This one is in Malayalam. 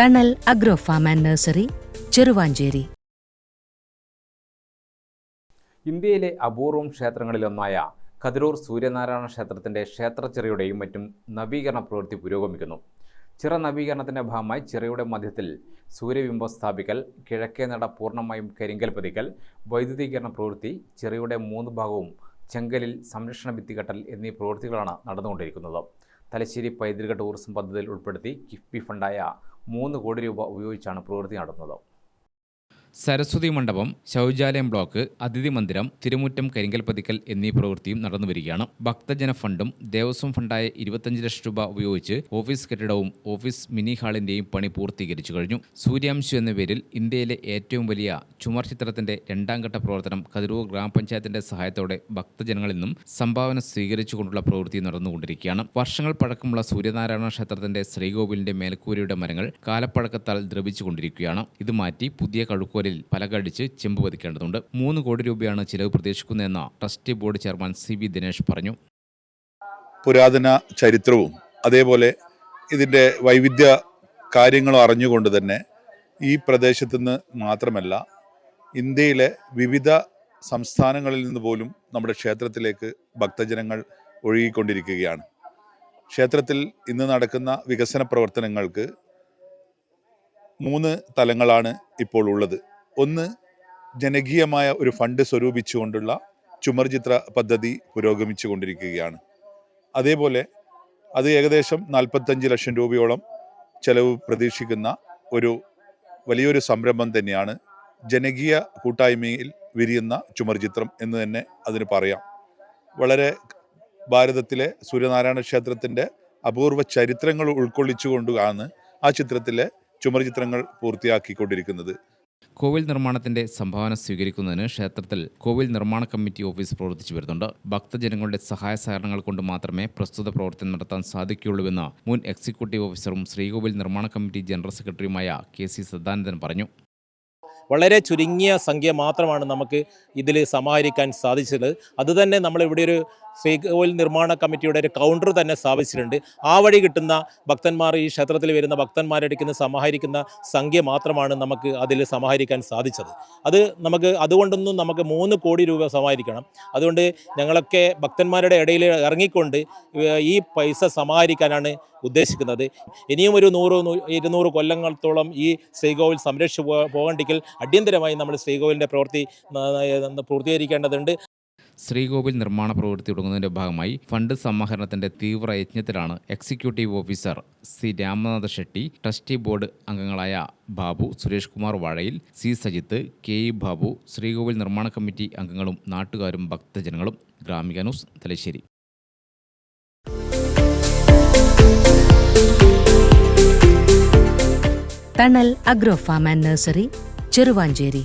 Thanal agro farm and nursery Cheruvanchery. ഇന്ത്യയിലെ അപൂർവം ക്ഷേത്രങ്ങളിലൊന്നായ കതിരൂർ സൂര്യനാരായണ ക്ഷേത്രത്തിന്റെ ക്ഷേത്രച്ചിറയുടെയും മറ്റും നവീകരണ പ്രവൃത്തി പുരോഗമിക്കുന്നു. ചിറ നവീകരണത്തിന്റെ ഭാഗമായി ചിറയുടെ മധ്യത്തിൽ സൂര്യബിംബം സ്ഥാപിക്കൽ കിഴക്കേ നട പൂർണമായും കരിങ്കൽ പതിക്കൽ വൈദ്യുതീകരണ പ്രവൃത്തി ചിറയുടെ മൂന്ന് ഭാഗവും ചെങ്കലിൽ സംരക്ഷണ ഭിത്തികെട്ടൽ എന്നീ പ്രവൃത്തികളാണ് നടന്നുകൊണ്ടിരിക്കുന്നത്. തലശ്ശേരി പൈതൃക ടൂറിസം പദ്ധതിയിൽ ഉൾപ്പെടുത്തി കിഫ്ബി ഫണ്ടായ മൂന്ന് കോടി രൂപ ഉപയോഗിച്ചാണ് പ്രവൃത്തി നടത്തുന്നത്. സരസ്വതി മണ്ഡപം ശൗചാലയം ബ്ലോക്ക് അതിഥി മന്ദിരം തിരുമുറ്റം കരിങ്കൽപ്പതിക്കൽ എന്നീ പ്രവൃത്തിയും നടന്നുവരികയാണ് ഭക്തജന ഫണ്ടും ദേവസ്വം ഫണ്ടായ ഇരുപത്തഞ്ച് ലക്ഷം രൂപ ഉപയോഗിച്ച് ഓഫീസ് കെട്ടിടവും ഓഫീസ് മിനി ഹാളിന്റെയും പണി പൂർത്തീകരിച്ചു കഴിഞ്ഞു. സൂര്യാംശു എന്ന പേരിൽ ഇന്ത്യയിലെ ഏറ്റവും വലിയ ചുമർ ചിത്രത്തിന്റെ രണ്ടാം ഘട്ട പ്രവർത്തനം കതിരൂർ ഗ്രാമപഞ്ചായത്തിന്റെ സഹായത്തോടെ ഭക്തജനങ്ങളിൽ നിന്നും സംഭാവന സ്വീകരിച്ചുകൊണ്ടുള്ള പ്രവൃത്തി നടന്നുകൊണ്ടിരിക്കുകയാണ്. വർഷങ്ങൾ പഴക്കമുള്ള സൂര്യനാരായണ ക്ഷേത്രത്തിന്റെ ശ്രീകോവിലിന്റെ മേൽക്കൂരയുടെ മരങ്ങൾ കാലപ്പഴക്കത്താൽ ദ്രവിച്ചുകൊണ്ടിരിക്കുകയാണ്. ഇത് മാറ്റി പുതിയ കഴുക്കോലിൽ പലകടിച്ച് ചെമ്പ് പതിക്കേണ്ടതുണ്ട്. മൂന്ന് കോടി രൂപയാണ് ചിലവ് പ്രതീക്ഷിക്കുന്നതെന്ന് trustee board chairman C V Dinesh പറഞ്ഞു. പുരാതന ചരിത്രവും അതേപോലെ ഇതിന്റെ വൈവിധ്യ കാര്യങ്ങളും അറിഞ്ഞുകൊണ്ട് തന്നെ ഈ പ്രദേശത്തു നിന്ന് മാത്രമല്ല ഇന്ത്യയിലെ വിവിധ സംസ്ഥാനങ്ങളിൽ നിന്ന് പോലും നമ്മുടെ ക്ഷേത്രത്തിലേക്ക് ഭക്തജനങ്ങൾ ഒഴുകിക്കൊണ്ടിരിക്കുകയാണ്. ക്ഷേത്രത്തിൽ ഇന്ന് നടക്കുന്ന വികസന പ്രവർത്തനങ്ങൾക്ക് മൂന്ന് തലങ്ങളാണ് ഇപ്പോൾ ഉള്ളത്. ഒന്ന് ജനകീയമായ ഒരു ഫണ്ട് സ്വരൂപിച്ചുകൊണ്ടുള്ള ചുമർചിത്ര പദ്ധതി പുരോഗമിച്ചു കൊണ്ടിരിക്കുകയാണ് അതേപോലെ അത് ഏകദേശം നാൽപ്പത്തഞ്ച് ലക്ഷം രൂപയോളം ചെലവ് പ്രതീക്ഷിക്കുന്ന ഒരു വലിയൊരു സംരംഭം തന്നെയാണ് ജനകീയ കൂട്ടായ്മയിൽ വിരിയുന്ന ചുമർചിത്രം എന്ന് തന്നെ അതിന് പറയാം. വളരെ ഭാരതത്തിലെ സൂര്യനാരായണ ക്ഷേത്രത്തിന്റെ അപൂർവ ചരിത്രങ്ങൾ ഉൾക്കൊള്ളിച്ചുകൊണ്ടാണ് ആ ചിത്രത്തിലെ ചുമർ ചിത്രങ്ങൾ പൂർത്തിയാക്കിക്കൊണ്ടിരിക്കുന്നത്. കോവിൽ നിർമ്മാണത്തിന്റെ സംഭാവന സ്വീകരിക്കുന്നതിന് ക്ഷേത്രത്തിൽ കോവിൽ നിർമ്മാണ കമ്മിറ്റി ഓഫീസ് പ്രവർത്തിച്ചു വരുന്നുണ്ട്. ഭക്തജനങ്ങളുടെ സഹായ സഹകരണങ്ങൾ കൊണ്ട് മാത്രമേ പ്രസ്തുത പ്രവർത്തനം നടത്താൻ സാധിക്കുകയുള്ളൂവെന്ന് മുൻ എക്സിക്യൂട്ടീവ് ഓഫീസറും ശ്രീകോവിൽ നിർമ്മാണ കമ്മിറ്റി ജനറൽ സെക്രട്ടറിയുമായ കെ സി സദാനന്ദൻ പറഞ്ഞു. വളരെ ചുരുങ്ങിയ സംഖ്യ മാത്രമാണ് നമുക്ക് ഇതിൽ സമാഹരിക്കാൻ സാധിച്ചത്. അതുതന്നെ നമ്മൾ ഇവിടെ ഒരു ഓയിൽ നിർമ്മാണ കമ്മിറ്റിയുടെ ഒരു കൗണ്ടർ തന്നെ സ്ഥാപിച്ചിട്ടുണ്ട്. ആ വഴി കിട്ടുന്ന ഭക്തന്മാർ ഈ ക്ഷേത്രത്തിൽ വരുന്ന ഭക്തന്മാരടിക്കുന്ന സമാഹരിക്കുന്ന സംഖ്യ മാത്രമാണ് നമുക്ക് അതിൽ സമാഹരിക്കാൻ സാധിച്ചത്. അത് നമുക്ക് അതുകൊണ്ടൊന്നും നമുക്ക് മൂന്ന് കോടി രൂപ സമാഹരിക്കണം. അതുകൊണ്ട് ഞങ്ങളൊക്കെ ഭക്തന്മാരുടെ ഇടയിൽ ഇറങ്ങിക്കൊണ്ട് ഈ പൈസ സമാഹരിക്കാനാണ് ഉദ്ദേശിക്കുന്നത്. ഇനിയും ഒരു നൂറ് ഇരുന്നൂറ് കൊല്ലങ്ങളത്തോളം ഈ ശ്രീകോവിൽ സംരക്ഷിച്ചു പോകേണ്ടെങ്കിൽ അടിയന്തരമായി നമ്മൾ ശ്രീകോവിലിന്റെ പ്രവൃത്തി പൂർത്തീകരിക്കേണ്ടതുണ്ട്. ശ്രീകോവിൽ നിർമ്മാണ പ്രവൃത്തി തുടങ്ങുന്നതിന്റെ ഭാഗമായി ഫണ്ട് സമാഹരണത്തിന്റെ തീവ്ര യജ്ഞത്തിലാണ് executive officer C Ramanatha Shetty trustee board അംഗങ്ങളായ Babu Suresh Kumar Vazhayil C Sajith K E Babu ശ്രീകോവിൽ നിർമ്മാണ കമ്മിറ്റി അംഗങ്ങളും നാട്ടുകാരും ഭക്തജനങ്ങളും. Gramika news Thalassery. Thanal agro farm and nursery Cheruvanchery.